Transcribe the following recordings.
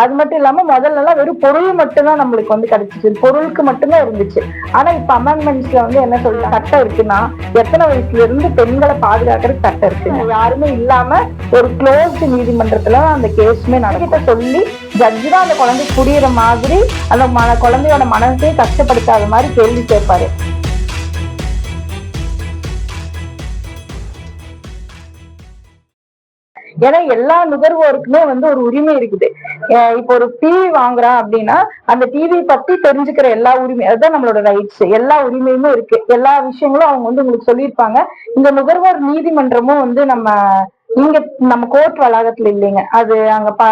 அது மட்டும் இல்லாம முதல்ல எல்லாம் வெறும் பொருள் மட்டும்தான் நம்மளுக்கு வந்து கிடைச்சிச்சு. பொருளுக்கு மட்டும்தான் இருந்துச்சு. ஆனா இப்ப அமெண்ட்மெண்ட்ஸ்ல வந்து என்ன சொல்ற சட்டம் இருக்குன்னா எத்தனை வயசுல இருந்து பெண்களை பாதுகாக்கிறதுக்கு சட்டம் இருக்கு. யாருமே இல்லாம ஒரு க்ளோஸ்ட் நீதிமன்றத்துல அந்த கேஸுமே நடக்கிட்ட சொல்லி ஜட்ஜி தான் அந்த குழந்தை புரியுற மாதிரி அந்த மன குழந்தையோட மனசையும் கஷ்டப்படுத்தாத மாதிரி கேள்வி கேட்பாரு ஏன்னா எல்லா நுகர்வோருக்குமே வந்து ஒரு உரிமை இருக்குது. இப்போ ஒரு டிவி வாங்குறான் அப்படின்னா அந்த டிவி பத்தி தெரிஞ்சுக்கிற எல்லா உரிமை அதுதான் நம்மளோட ரைட்ஸ் எல்லா உரிமையுமே இருக்கு. எல்லா விஷயங்களும் அவங்க வந்து உங்களுக்கு சொல்லியிருப்பாங்க. இந்த நுகர்வோர் நீதிமன்றமும் வந்து நம்ம இங்க நம்ம கோர்ட் வளாகத்துல இல்லைங்க. அது அங்க ப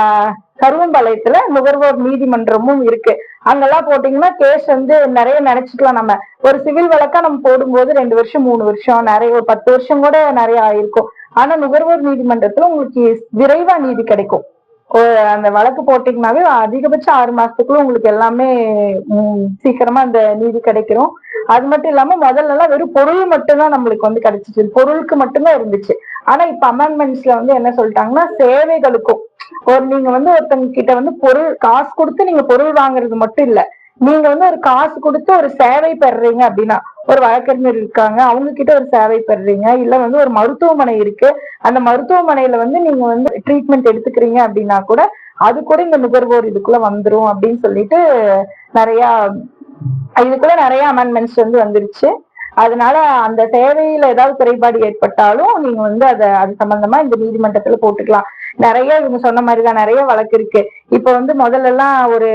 கருவம்பாளையத்துல நுகர்வோர் நீதிமன்றமும் இருக்கு. அங்கெல்லாம் போட்டீங்கன்னா கேஸ் வந்து நிறைய நினைச்சுக்கலாம் நம்ம. ஒரு சிவில் வழக்கா நம்ம போடும்போது ரெண்டு வருஷம் மூணு வருஷம் நிறைய ஒரு பத்து வருஷம் கூட நிறைய ஆயிருக்கும். ஆனா நுகர்வோர் நீதிமன்றத்துல உங்களுக்கு விரைவா நீதி கிடைக்கும். அந்த வழக்கு போட்டீங்கன்னாவே அதிகபட்சம் ஆறு மாசத்துக்குள்ள உங்களுக்கு எல்லாமே சீக்கிரமா அந்த நீதி கிடைக்கிறோம். அது மட்டும் இல்லாம முதல்ல எல்லாம் வெறும் பொருள் மட்டும்தான் நம்மளுக்கு வந்து கிடைச்சிச்சு. பொருளுக்கு மட்டும்தான் இருந்துச்சு. ஆனா இப்ப அமெண்ட்மெண்ட்ஸ்ல வந்து என்ன சொல்லிட்டாங்கன்னா சேவைகளுக்கும். ஒரு நீங்க வந்து ஒருத்தங்க கிட்ட வந்து பொருள் காசு கொடுத்து நீங்க பொருள் வாங்குறது மட்டும் இல்ல. நீங்க வந்து ஒரு காசு கொடுத்து ஒரு சேவை பெறுறீங்க அப்படின்னா ஒரு வழக்கறிஞர் இருக்காங்க அவங்க கிட்ட ஒரு சேவை பெறுறீங்க இல்ல வந்து ஒரு மருத்துவமனை இருக்கு அந்த மருத்துவமனையில வந்து நீங்க வந்து ட்ரீட்மெண்ட் எடுத்துக்கிறீங்க அப்படின்னா கூட அது கூட இந்த நுகர்வோர் இதுக்குள்ள வந்துரும் அப்படின்னு சொல்லிட்டு நிறைய இதுக்குள்ள நிறைய அமெண்ட்மெண்ட்ஸ் வந்து வந்துருச்சு. அதனால அந்த சேவையில ஏதாவது குறைபாடு ஏற்பட்டாலும் நீங்க வந்து அதை அது சம்பந்தமா இந்த நீதிமன்றத்துல போட்டுக்கலாம். நிறைய இவங்க சொன்ன மாதிரிதான் நிறைய வழக்கு இருக்கு. இப்ப வந்து முதல்ல எல்லாம் ஒரு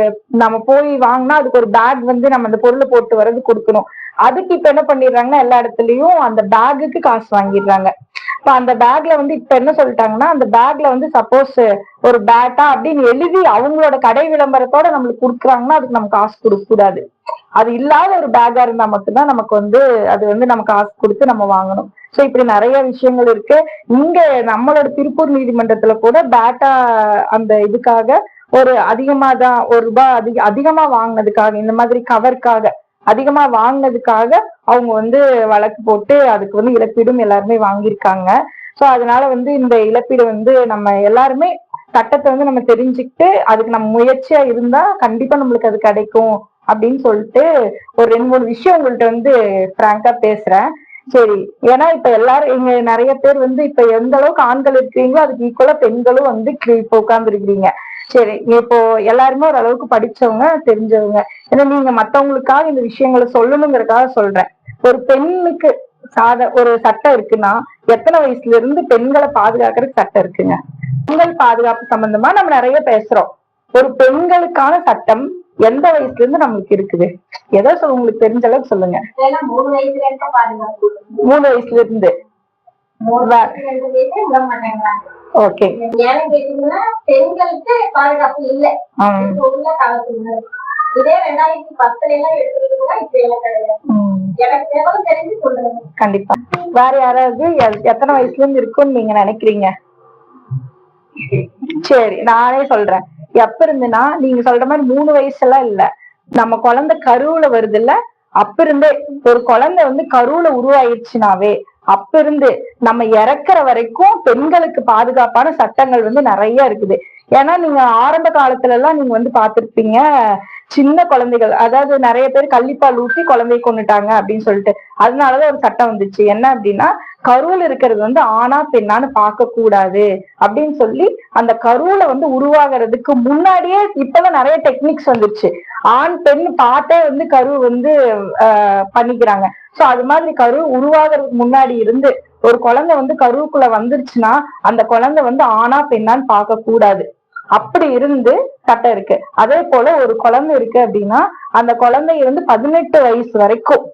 நம்ம போய் வாங்கினா அதுக்கு ஒரு பேக் வந்து நம்ம அந்த பொருளை போட்டு வர்றது கொடுக்கணும். அதுக்கு இப்ப என்ன பண்ணிடுறாங்கன்னா எல்லா இடத்துலயும் அந்த பேக்குக்கு காசு வாங்கிடுறாங்க. இப்ப அந்த பேக்ல வந்து இப்ப என்ன சொல்லிட்டாங்கன்னா அந்த பேக்ல வந்து சப்போஸ் ஒரு பேட்டா அப்படின்னு எழுதி அவங்களோட கடை விளம்பரத்தோட நம்மளுக்கு கொடுக்குறாங்கன்னா அதுக்கு நம்ம காசு கொடுக்க கூடாது அது இல்லாத ஒரு பேக்கா இருந்தா மட்டும்தான் நமக்கு வந்து அது வந்து நம்ம காசு கொடுத்து நம்ம வாங்கணும். சோ இப்படி நிறைய விஷயங்கள் இருக்கு. இங்க நம்மளோட திருப்பூர் நீதிமன்றத்துல கூட பேட்டா அந்த இதுக்காக ஒரு அதிகமா தான் ஒரு ரூபாய் அதிக அதிகமா வாங்கினதுக்காக இந்த மாதிரி கவருக்காக அதிகமா வாங்கினதுக்காக அவங்க வந்து வழக்கு போட்டு அதுக்கு வந்து இழப்பீடும் எல்லாருமே வாங்கியிருக்காங்க. சோ அதனால வந்து இந்த இழப்பீடு வந்து நம்ம எல்லாருமே சட்டத்தை வந்து நம்ம தெரிஞ்சுக்கிட்டு அதுக்கு நம்ம முயற்சியா இருந்தா கண்டிப்பா நம்மளுக்கு அது கிடைக்கும். அப்படின்னு சொல்லிட்டு ஒரு ரெண்டு மூணு விஷயம் உங்கள்ட்ட வந்து பிராங்கா பேசுறேன். சரி ஏன்னா இப்ப எல்லாரும் இங்க நிறைய பேர் வந்து இப்ப எந்த அளவுக்கு ஆண்கள் இருக்கிறீங்களோ அதுக்கு ஈக்குவலா பெண்களும் வந்து இப்ப உட்கார்ந்து இருக்கிறீங்க சரி இப்போ எல்லாருமே ஓரளவுக்கு படிச்சவங்க தெரிஞ்சவங்க. ஏன்னா நீங்க மத்தவங்களுக்காக இந்த விஷயங்களை சொல்லணுங்கிறதுக்காக சொல்றேன். ஒரு பெண்ணுக்கு சாத ஒரு சட்டம் இருக்குன்னா எத்தனை வயசுல இருந்து பெண்களை பாதுகாக்கிறதுக்கு சட்டம் இருக்குங்க? பெண்கள் பாதுகாப்பு சம்பந்தமா நம்ம நிறைய பேசுறோம். ஒரு பெண்களுக்கான சட்டம் எந்த வயசுல இருந்து நம்மளுக்கு இருக்குது? ஏதோ சொல்ல உங்களுக்கு தெரிஞ்ச அளவுக்கு சொல்லுங்க. மூணு வயசுல இருந்தே ஓகே. ஏன்னு கேட்டீங்கன்னா பெண்களுக்கு பாதுகாப்பு இல்ல. இப்ப உள்ள காலத்துல இதே ரெண்டாயிரத்தி பத்துல எல்லாம் எடுத்துக்கிட்டீங்கன்னா இப்ப எல்லாம் கிடையாது எனக்கு எவ்வளவு தெரிஞ்சு சொல்றேன் கண்டிப்பா. வேற யாராவது எத்தனை வயசுல இருந்து இருக்கும்னு நீங்க நினைக்கிறீங்க? சரி நானே சொல்றேன். எப்ப இருந்துன்னா நீங்க சொல்ற மாதிரி மூணு வயசுலாம் இல்ல. நம்ம குழந்தை கருவுல வருது இல்ல அப்ப இருந்தே ஒரு குழந்தை வந்து கருவுல உருவாயிடுச்சுனாவே அப்ப இருந்து நம்ம இறக்குற வரைக்கும் பெண்களுக்கு பாதுகாப்பான சட்டங்கள் வந்து நிறைய இருக்குது. ஏன்னா நீங்க ஆரம்ப காலத்துல எல்லாம் நீங்க வந்து பார்த்திருப்பீங்க சின்ன குழந்தைகள் அதாவது நிறைய பேர் கள்ளிப்பால் ஊற்றி குழந்தைய கொண்டுட்டாங்க அப்படின்னு சொல்லிட்டு. அதனாலதான் ஒரு சட்டம் வந்துச்சு. என்ன அப்படின்னா கருவில் இருக்கிறது வந்து ஆணா பெண்ணான்னு பார்க்க கூடாது அப்படின்னு சொல்லி அந்த கருவில வந்து உருவாகிறதுக்கு முன்னாடியே இப்பதான் நிறைய டெக்னிக்ஸ் வந்துருச்சு ஆண் பெண் பார்த்தே வந்து கரு வந்து பண்ணிக்கிறாங்க. சோ அது மாதிரி கரு உருவாகிறதுக்கு முன்னாடி இருந்து ஒரு குழந்தை வந்து கருவுக்குள்ள வந்துருச்சுன்னா அந்த குழந்தை வந்து ஆணா பெண்ணான்னு பார்க்க கூடாது. அப்படி இருந்து சட்டம் இருக்கு. அதே போல ஒரு குழந்தை இருக்கு அப்படின்னா அந்த குழந்தை வந்து பதினெட்டு வயசு வரைக்கும்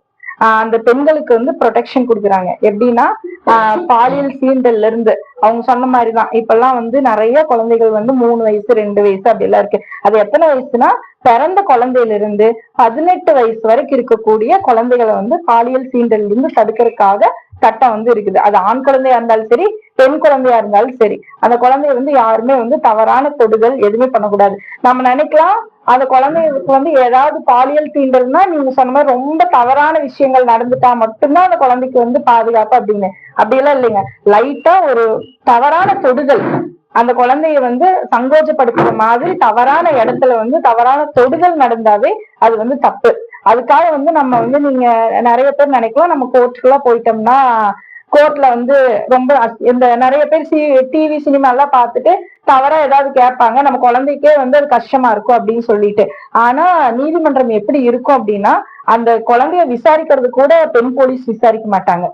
ஆஹ் அந்த பெண்களுக்கு வந்து ப்ரொடெக்ஷன் கொடுக்குறாங்க. எப்படின்னா ஆஹ் பாலியல் சீண்டல்ல இருந்து. அவங்க சொன்ன மாதிரிதான். இப்பெல்லாம் வந்து நிறைய குழந்தைகள் வந்து மூணு வயசு ரெண்டு வயசு அப்படி எல்லாம் இருக்கு. அது எத்தனை வயசுனா பிறந்த குழந்தையில இருந்து பதினெட்டு வயசு வரைக்கும் இருக்கக்கூடிய குழந்தைகளை வந்து பாலியல் சீண்டல் இருந்து தடுக்கிறதுக்காக சட்டம் வந்து இருக்குது. அது ஆண் குழந்தையா இருந்தாலும் சரி பெண் குழந்தையா இருந்தாலும் சரி. அந்த குழந்தைய வந்து யாருமே வந்து தவறான தொடுதல் எதுவுமே பண்ணக்கூடாது. நம்ம நினைக்கலாம் அந்த குழந்தைகளுக்கு வந்து ஏதாவது பாலியல் தீண்டல்னா நீங்க சொன்ன மாதிரி ரொம்ப தவறான விஷயங்கள் நடந்துட்டா மட்டும்தான் அந்த குழந்தைக்கு வந்து பாதுகாப்பு அப்படின்னு. அப்படியெல்லாம் இல்லைங்க. லைட்டா ஒரு தவறான தொடுதல். அந்த குழந்தைய வந்து சங்கோஜப்படுத்துற மாதிரி தவறான இடத்துல வந்து தவறான தொடுதல் நடந்தாவே அது வந்து தப்பு. அதுக்காக வந்து நம்ம வந்து நீங்க நிறைய பேர் நினைக்கலாம். நம்ம கோர்ட்டுக்குலாம் போயிட்டோம்னா கோர்ட்ல வந்து ரொம்ப இந்த நிறைய பேர் சி டிவி சினிமா எல்லாம் பார்த்துட்டு தவறா ஏதாவது கேட்பாங்க. நம்ம குழந்தைக்கே வந்து அது கஷ்டமா இருக்கும் அப்படின்னு சொல்லிட்டு. ஆனா நீதிமன்றம் எப்படி இருக்கும் அப்படின்னா அந்த குழந்தைய விசாரிக்கிறது கூட பெண் போலீஸ் விசாரிக்க மாட்டாங்க.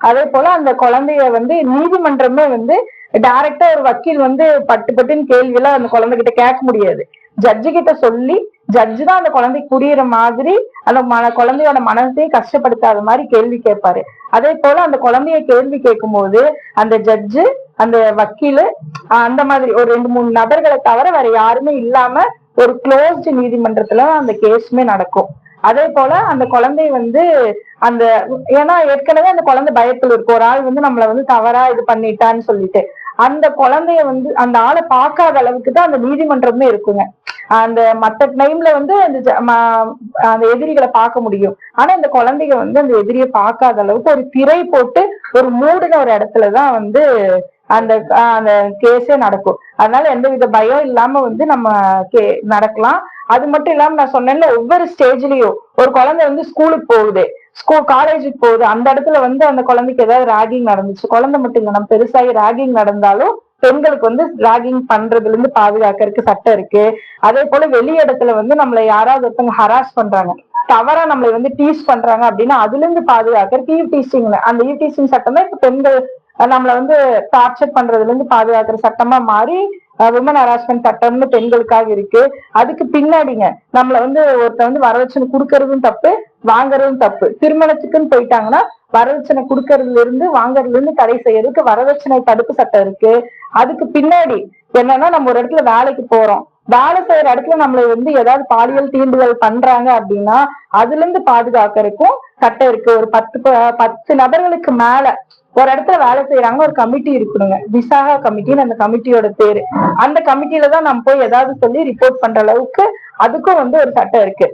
அதே போல அந்த குழந்தைய வந்து நீதிமன்றமே வந்து டைரக்டா ஒரு வக்கீல் வந்து பட்டு பட்டுன்னு கேள்வி எல்லாம் அந்த குழந்தைகிட்ட கேட்க முடியாது. ஜட்ஜு கிட்ட சொல்லி ஜட்ஜு தான் அந்த குழந்தைக்கு புரியுற மாதிரி அந்த மன குழந்தையோட மனசையும் கஷ்டப்படுத்தாத மாதிரி கேள்வி கேட்பாரு. அதே போல அந்த குழந்தைய கேள்வி கேட்கும்போது அந்த ஜட்ஜு அந்த வக்கீலு அந்த மாதிரி ஒரு ரெண்டு மூணு நபர்களை தவிர வேற யாருமே இல்லாம ஒரு க்ளோஸ்டு நீதிமன்றத்துல அந்த கேஸுமே நடக்கும். அதே போல அந்த குழந்தை வந்து அந்த ஏன்னா ஏற்கனவே அந்த குழந்தை பயத்தில் இருக்கு. ஒரு ஆள் வந்து நம்மளை வந்து தவறா இது பண்ணிட்டான்னு சொல்லிட்டு. அந்த குழந்தைய வந்து அந்த ஆளை பார்க்காத அளவுக்கு தான் அந்த நீதிமன்றமே இருக்குங்க. அந்த மத்த டைம்ல வந்து அந்த ஜ- ம- அந்த எதிரிகளை பார்க்க முடியும். ஆனா இந்த குழந்தைங்க வந்து அந்த எதிரியை பார்க்காத அளவுக்கு ஒரு திரை போட்டு ஒரு மூடின ஒரு இடத்துலதான் வந்து அந்த அந்த கேஸே நடக்கும். அதனால எந்த வித பயம் இல்லாம வந்து நம்ம கே நடக்கலாம். அது மட்டும் இல்லாம நான் சொன்னேன்ல ஒவ்வொரு ஸ்டேஜ்லயும் ஒரு குழந்தை வந்து ஸ்கூலுக்கு போகுது. ஸ்கூல் காலேஜுக்கு போகுது. அந்த இடத்துல வந்து அந்த குழந்தைக்கு ஏதாவது ராகிங் நடந்துச்சு. குழந்தை மட்டும் இல்லை நம்ம பெருசாகி ராகிங் நடந்தாலும் பெண்களுக்கு வந்து ராகிங் பண்றதுல இருந்து பாதுகாக்கிறதுக்கு சட்டம் இருக்கு. அதே போல வெளி இடத்துல வந்து நம்மள யாராவது ஒருத்தவங்க ஹராஸ் பண்றாங்க. தவறா நம்மளை வந்து டீஸ் பண்றாங்க அப்படின்னா அதுல இருந்து பாதுகாக்கிறதுக்கு ஈவ் டீசிங் அந்த ஈவ் டீசிங் சட்டம் தான் இப்ப பெண்கள் நம்மள வந்து டார்ச்சர் பண்றதுல இருந்து பாதுகாக்கிற சட்டமா மாறி விமன் ஹராஸ்மெண்ட் சட்டம்னு பெண்களுக்காக இருக்கு. அதுக்கு பின்னாடிங்க நம்மள வந்து ஒருத்த வந்து வரதட்சணை கொடுக்கறதும் தப்பு வாங்குறதும் தப்பு. திருமணத்துக்குன்னு போயிட்டாங்கன்னா வரதட்சணை கொடுக்கறதுல இருந்து வாங்குறதுல இருந்து தடை செய்யறதுக்கு வரதட்சணை தடுப்பு சட்டம் இருக்கு. அதுக்கு பின்னாடி என்னன்னா நம்ம ஒரு இடத்துல வேலைக்கு போறோம். வேலை செய்யற இடத்துல நம்மளை வந்து ஏதாவது பாலியல் தீண்டுதல் பண்றாங்க அப்படின்னா அதுல இருந்து பாதுகாக்கறதுக்கும் சட்டம் இருக்கு. ஒரு பத்து பத்து நபர்களுக்கு மேல ஒரு இடத்துல வேலை செய்யறாங்க ஒரு கமிட்டி இருக்கணுங்க. விசாகா கமிட்டின்னு அந்த கமிட்டியோட பேரு. அந்த கமிட்டில தான் நம்ம போய் ஏதாவது சொல்லி ரிப்போர்ட் பண்ற அளவுக்கு அதுக்கும் வந்து ஒரு சட்டம் இருக்கு.